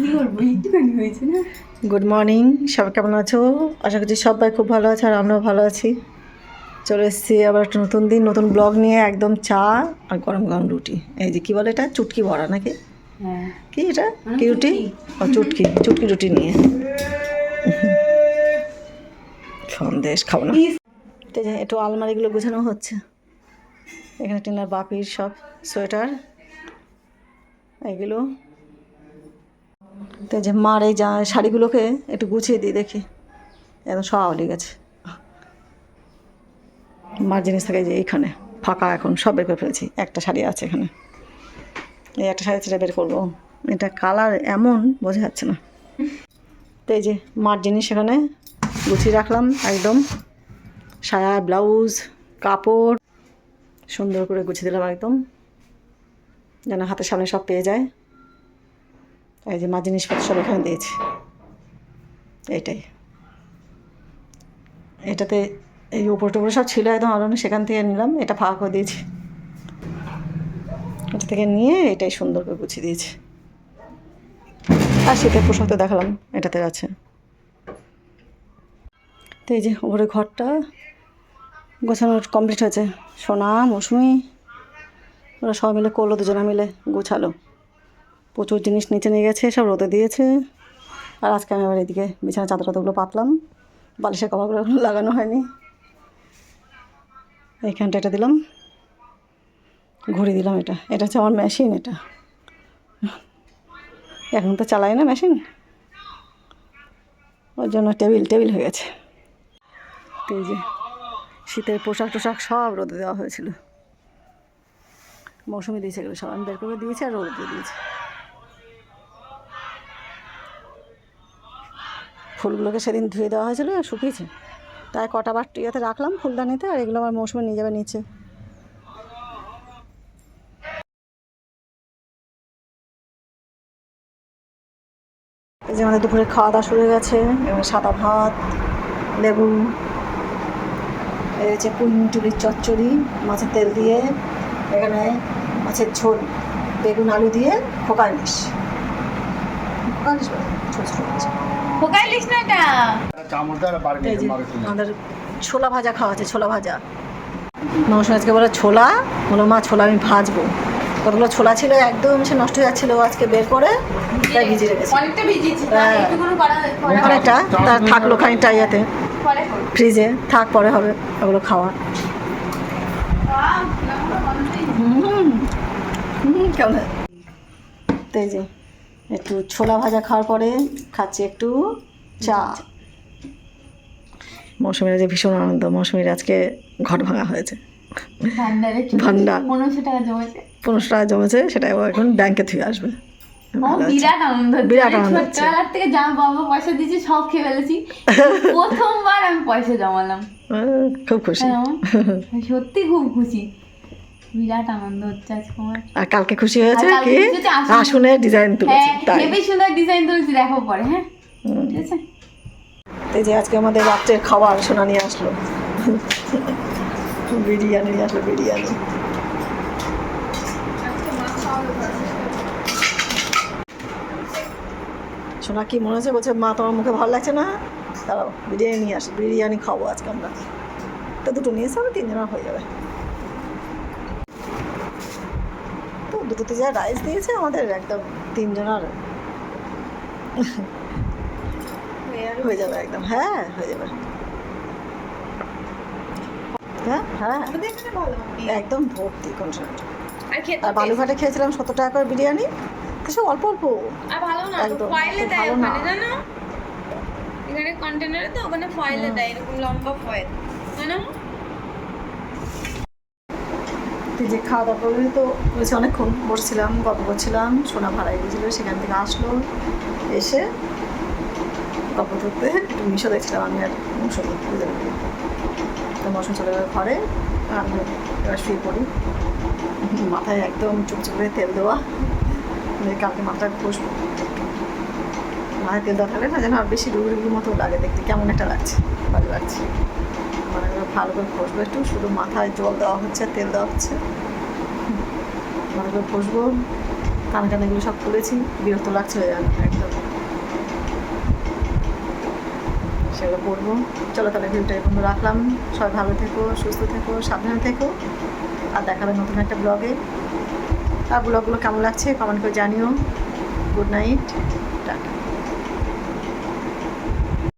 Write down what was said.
কি করব একটুখানি হয়েছে না? গুড মর্নিং সবাই কেমন আছো? আশা করছি সবাই খুব ভালো আছে আর আমরাও ভালো আছি। চলে এসেছি আবার একটা নতুন দিন নতুন ব্লগ নিয়ে একদম চা আর গরম গরম রুটি। এই যে কী বলে এটা? চুটকি ভরা নাকি? হ্যাঁ। কি এটা? মানে কি রুটি? ও চুটকি। চুটকি রুটি নিয়ে। সন্দেশ খাব না। এই যে একটু আলমারিগুলো গোছানো হচ্ছে। এখানে টিনার বাপির সব সোয়েটার। এগুলো তো যে মার এই যা, শাড়িগুলোকে একটু গুছিয়ে দিই দেখি। একদম সব গেছে। মার জিনিস থাকে যে এইখানে, ফাঁকা এখন, সব বের করে ফেলেছি। একটা শাড়ি আছে এখানে। এই একটা শাড়ি ছেড়ে বের করব। এটা কালার এমন, বোঝা যাচ্ছে না। তো এই যে মার জিনিস এখানে গুছিয়ে রাখলাম, একদম। সায়া, ব্লাউজ, কাপড়, সুন্দর করে গুছিয়ে দিলাম একদম। যেন হাতের সামনে সব পেয়ে যায়। এই যে মা জিনিসপত্র সব এখানে দিয়েছি। এইটাই। এটাতে এই উপর টুপরে সব ছিল একদম আলানো সেখান থেকে নিলাম, এটা ফাঁকা করে দিয়েছি। এটা থেকে নিয়ে এটাই সুন্দর করে গুছিয়ে দিয়েছি। আর শীতের পোশাক তো দেখালাম, এটাতে আছে। তো এই যে উপরে ঘরটা গোছানো কমপ্লিট হয়েছে। সোনা, মৌসুমি, ওরা সবাই মিলে করল, দুজনে মিলে গোছালো। প্রচুর জিনিস নিচে নিয়ে গেছে, সব রোদে দিয়েছে। আর আজকে আমি আবার এদিকে বিছানা চাদর টাদরগুলো পাতলাম। বালিশের কভারগুলো লাগানো হয়নি। এইখানটা এটা দিলাম। ঘুরে দিলাম এটা। এটা হচ্ছে আমার মেশিন এটা। এখন তো চালাই না মেশিন। ওর জন্য টেবিল টেবিল হয়ে গেছে। এই যে শীতের পোশাক টোশাক সব রোদে দেওয়া হয়েছিল। মৌসুমি দিয়েছে এগুলো সব। আমি বের করে দিয়েছি আর রোদে দিয়েছি। ফুলগুলোকে সেদিন ধুয়ে দেওয়া হয়েছিল আর শুকিয়েছে। তাই কটা বার ইয়েতে রাখলাম ফুলদানিতে আর এগুলো আমার মৌসুমে নিয়ে যাবে নিচে। এই যে আমাদের দুপুরে খাওয়া দাওয়া শুরু গেছে। এবং সাদা ভাত, লেবু, এই হচ্ছে পুঁইটুলির চচ্চড়ি, মাছের তেল দিয়ে, এখানে মাছের ঝোল, বেগুন, আলু দিয়ে ফোকা ইলিশ। ফোকা ছোট ছোট মাছ। ফোকাইলিস না এটা। আমাদের ছোলা ভাজা খাওয়া আছে ছোলা ভাজা। মৌসুম আজকে বলে ছোলা বলো মা ছোলা আমি ভাজবো। কতগুলো ছোলা ছিল একদম সে নষ্ট হয়ে যাচ্ছিল আজকে বের করে তাই ভিজিয়ে রেখেছি। অনেকটা হ্যাঁ। তার থাকল খানিকটা ইয়েতে। ফ্রিজে থাক পরে হবে ওগুলো খাওয়া। হুম কেমন? তো যে। একটু ছোলা ভাজা খাওয়ার পরে খাচ্ছি একটু চা। মৌসুমীর যে ভীষণ আনন্দ মৌসুমীর আজকে ঘট ভাঙা হয়েছে। ভান্ডারে। পনেরোশো টাকা জমেছে? পনেরোশো টাকা জমেছে সেটা এখন ব্যাংকে থুয়ে আসবে। বিরাট আনন্দ। বিরাট আনন্দ। ছোটবেলার থেকে যা বাবা পয়সা দিয়েছে সব খেয়ে ফেলেছি। প্রথমবার আমি পয়সা জমালাম। খুব খুশি। হ্যাঁ, সত্যি খুব খুশি। বিরাট আনন্দ হচ্ছে আজকে আমার। আর কালকে খুশি হয়েছে কি? খুশি হয়েছে আসনে- আসনে ডিজাইন তুলেছে হ্যাঁ তাই। হেবি সুন্দর ডিজাইন তুলেছি দেখো পরে হ্যাঁ? ঠিক আছে? এই যে আজকে আমাদের রাত্রের খাবার সোনা নিয়ে আসলো। বিরিয়ানি নিয়ে আসলো বিরিয়ানি। সোনা কি মনে হচ্ছে? বলছে মা তোমার মুখে ভালো লাগছে না? দাঁড়াও বিরিয়ানি নিয়ে আসি বিরিয়ানি খাব আজকে আমরা। তো দুটো নিয়ে এসে তিনজনের হয়ে যাবে তো দুটোতে যা রাইস দিয়েছে আমাদের একদম তিনজনের হয়ে যাবে একদম। হ্যাঁ হয়ে যাবে। হ্যাঁ হ্যাঁ। একদম ভর্তি আর বালুঘাটে খেয়েছিলাম সত্তর টাকা করে বিরিয়ানি। কিছু অল্প অল্প। আর ভালো না একদম, দেয় ভালো না। ওখানে এখানে কন্টেনারে তো ওখানে ফয়েলে দেয় এরকম লম্বা ফয়েল তুই যে খাওয়া দাওয়া করবি তো বলছি অনেকক্ষণ। বসছিলাম, গল্প করছিলাম, সোনা ভাড়াই গেছিল সেখান থেকে আসলো, এসে গল্প করতে একটু মিশো দেখছিলাম আমি আর দুজনে মিলে। তো মৌসুম চলে গেল ঘরে, আমি এবার শুয়ে পড়ি। মাথায় একদম চুপচুপ করে তেল দেওয়া। কালকে মাথাটা ঘষবো। মাথায় তেল দেওয়া থাকলে না যেন আর বেশি রুগি রুগির মতো লাগে দেখতে, কেমন একটা লাগছে, ভালো লাগছে। মানে ভালো করে ঘষবো একটু, শুধু মাথায় জল দেওয়া হচ্ছে, তেল দেওয়া হচ্ছে। ভালো করে ঘষবো কানে এগুলো সব তুলেছি, বিরক্ত লাগছে একদম। সেগুলো পড়ব চলো তাহলে ভিডিওটা এরকম রাখলাম। সবাই ভালো থেকো, সুস্থ থেকো, সাবধানে থেকো। আর দেখাবে নতুন একটা ব্লগে আর ব্লগগুলো কেমন লাগছে কমেন্ট করে জানিও। Good night tata.